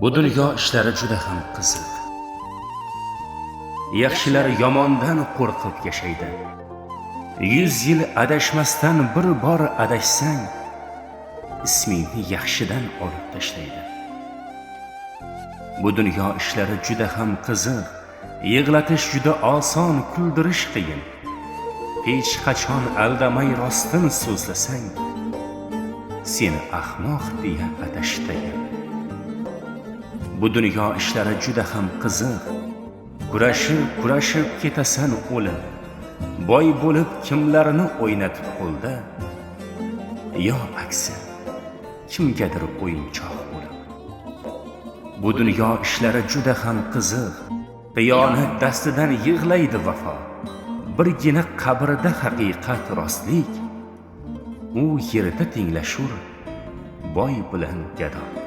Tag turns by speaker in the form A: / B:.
A: Bu dunyo ishlari juda ham qiziq. Yaxshilar yomondan qo'rqib yashaydi. 100 yil adashmasdan bir bor adashsang, ismingni yaxshidan olib tashlaydi. Bu dunyo ishlari juda ham qiziq. Yig'latish juda oson, kuldirish qiyin. Hech qachon aldamay rostin so'zlasang, seni ahmoq deya atashdayin. Bu dunyo ishlari juda ham qiziq. Kurashib, kurashib ketasan o'lim. Boy bo'lib kimlarni o'ynatib qo'lda, yo aksi kimgadir o'yinchoq bo'lib. Bu dunyo ishlari juda ham qiziq. Qiyonat dastidan yig'laydi vafo. Birgina qabrda haqiqat rostlik. U yerda tenglashur boy bilan gado.